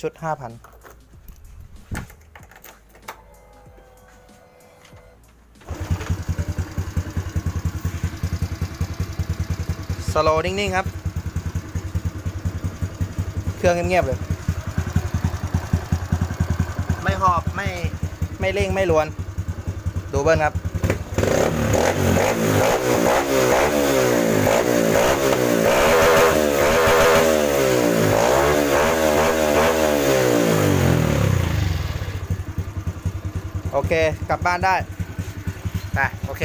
ชุดห้าพันสโลนิ่ง ๆ ครับ เครื่องเงียบ ๆ เลย ไม่หอบ ไม่ ไม่เร่ง ไม่ลวน ดูเบิ้ลครับ โอเค กลับบ้านได้ ไป โอเค